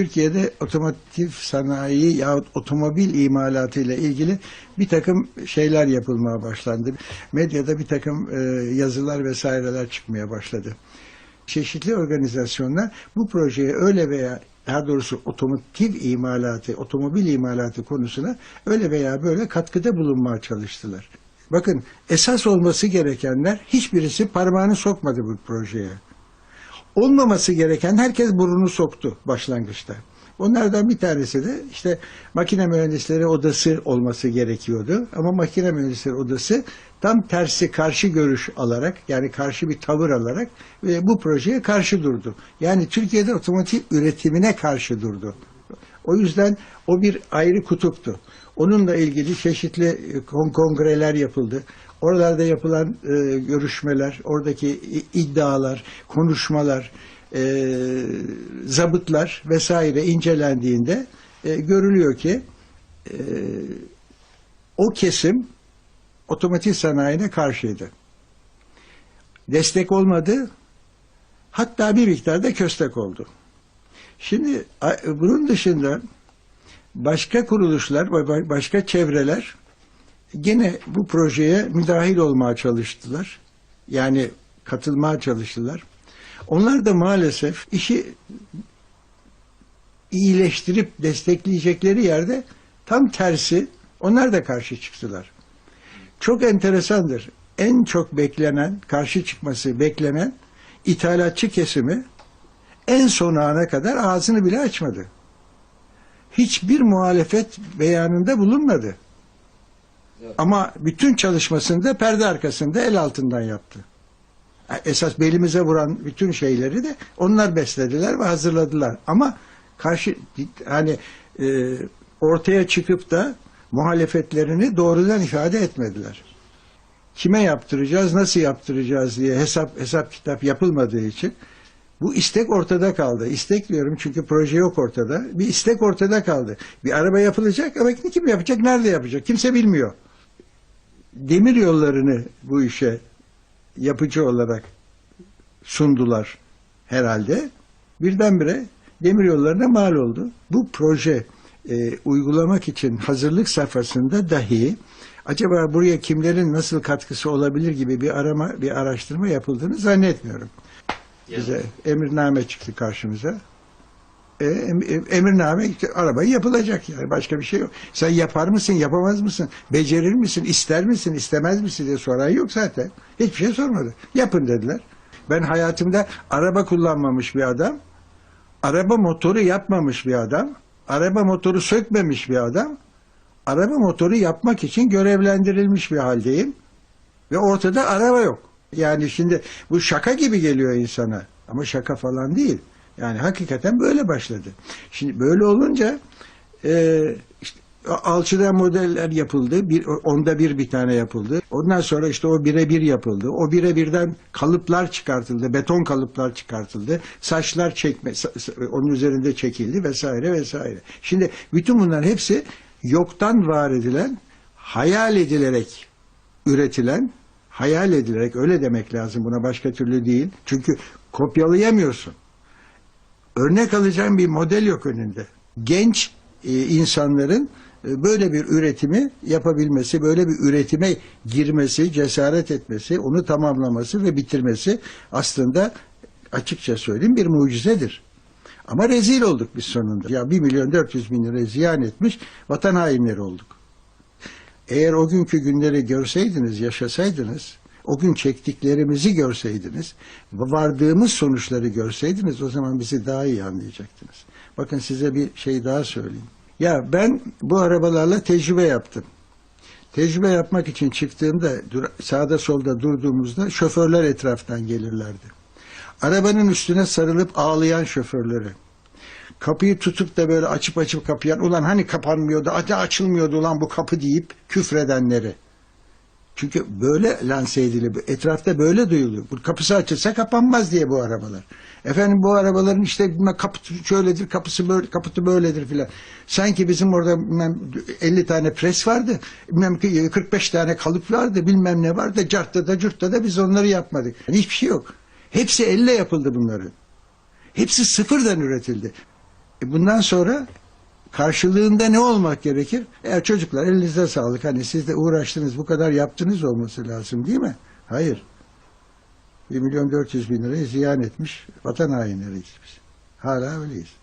Türkiye'de otomotiv sanayi yahut otomobil imalatı ile ilgili bir takım şeyler yapılmaya başlandı. Medyada bir takım e, yazılar vesaireler çıkmaya başladı. Çeşitli organizasyonlar bu projeye öyle veya daha doğrusu otomotiv imalatı, otomobil imalatı konusuna öyle veya böyle katkıda bulunmaya çalıştılar. Bakın esas olması gerekenler hiçbirisi parmağını sokmadı bu projeye olmaması gereken herkes burnunu soktu başlangıçta. Onlardan bir tanesi de işte makine mühendisleri odası olması gerekiyordu. Ama makine mühendisleri odası tam tersi karşı görüş alarak yani karşı bir tavır alarak ve bu projeye karşı durdu. Yani Türkiye'de otomotiv üretimine karşı durdu. O yüzden o bir ayrı kutuptu. Onunla ilgili çeşitli e, kon- kongreler yapıldı. Oralarda yapılan e, görüşmeler, oradaki iddialar, konuşmalar, e, zabıtlar vesaire incelendiğinde e, görülüyor ki e, o kesim otomotiv sanayine karşıydı. Destek olmadı, hatta bir miktarda köstek oldu. Şimdi bunun dışında başka kuruluşlar, ba- başka çevreler gene bu projeye müdahil olmaya çalıştılar. Yani katılmaya çalıştılar. Onlar da maalesef işi iyileştirip destekleyecekleri yerde tam tersi onlar da karşı çıktılar. Çok enteresandır. En çok beklenen, karşı çıkması beklenen ithalatçı kesimi en son ana kadar ağzını bile açmadı. Hiçbir muhalefet beyanında bulunmadı. Ama bütün çalışmasını da perde arkasında el altından yaptı. Esas belimize vuran bütün şeyleri de onlar beslediler ve hazırladılar. Ama karşı hani e, ortaya çıkıp da muhalefetlerini doğrudan ifade etmediler. Kime yaptıracağız, nasıl yaptıracağız diye hesap hesap kitap yapılmadığı için bu istek ortada kaldı. İstek diyorum çünkü proje yok ortada. Bir istek ortada kaldı. Bir araba yapılacak ama kim yapacak, nerede yapacak? Kimse bilmiyor. Demir yollarını bu işe yapıcı olarak sundular herhalde. Birdenbire demir yollarına mal oldu. Bu proje e, uygulamak için hazırlık safhasında dahi acaba buraya kimlerin nasıl katkısı olabilir gibi bir arama, bir araştırma yapıldığını zannetmiyorum. Bize emirname çıktı karşımıza. E, em- em- emirname arabayı yapılacak yani başka bir şey yok. Sen yapar mısın, yapamaz mısın, becerir misin, ister misin, istemez misin diye soran yok zaten. Hiçbir şey sormadı. Yapın dediler. Ben hayatımda araba kullanmamış bir adam, araba motoru yapmamış bir adam, araba motoru sökmemiş bir adam, araba motoru yapmak için görevlendirilmiş bir haldeyim ve ortada araba yok. Yani şimdi bu şaka gibi geliyor insana ama şaka falan değil. Yani hakikaten böyle başladı. Şimdi böyle olunca e, işte alçıda modeller yapıldı. Bir, onda bir bir tane yapıldı. Ondan sonra işte o bire bir yapıldı. O bire birden kalıplar çıkartıldı. Beton kalıplar çıkartıldı. Saçlar çekme, onun üzerinde çekildi vesaire vesaire. Şimdi bütün bunların hepsi yoktan var edilen, hayal edilerek üretilen, hayal edilerek öyle demek lazım buna başka türlü değil. Çünkü kopyalayamıyorsun. Örnek alacağın bir model yok önünde. Genç e, insanların e, böyle bir üretimi yapabilmesi, böyle bir üretime girmesi, cesaret etmesi, onu tamamlaması ve bitirmesi aslında açıkça söyleyeyim bir mucizedir. Ama rezil olduk biz sonunda. Ya 1 milyon 400 bin lira ziyan etmiş vatan hainleri olduk. Eğer o günkü günleri görseydiniz, yaşasaydınız, o gün çektiklerimizi görseydiniz, vardığımız sonuçları görseydiniz o zaman bizi daha iyi anlayacaktınız. Bakın size bir şey daha söyleyeyim. Ya ben bu arabalarla tecrübe yaptım. Tecrübe yapmak için çıktığımda sağda solda durduğumuzda şoförler etraftan gelirlerdi. Arabanın üstüne sarılıp ağlayan şoförleri. Kapıyı tutup da böyle açıp açıp kapayan ulan hani kapanmıyordu, hadi açılmıyordu ulan bu kapı deyip küfredenleri. Çünkü böyle lanse ediliyor. Etrafta böyle duyuluyor. Bu kapısı açılsa kapanmaz diye bu arabalar. Efendim bu arabaların işte kapısı şöyledir, kapısı böyle, kaputu böyledir filan. Sanki bizim orada bilmem 50 tane pres vardı. Bilmem ki 45 tane kalıp vardı. Bilmem ne vardı. Cartta da curtta da biz onları yapmadık. Yani hiçbir şey yok. Hepsi elle yapıldı bunların. Hepsi sıfırdan üretildi. E bundan sonra karşılığında ne olmak gerekir? Eğer çocuklar elinizde sağlık. Hani siz de uğraştınız bu kadar yaptınız olması lazım değil mi? Hayır. 1 milyon 400 bin lirayı ziyan etmiş vatan hainleriyiz biz. Hala öyleyiz.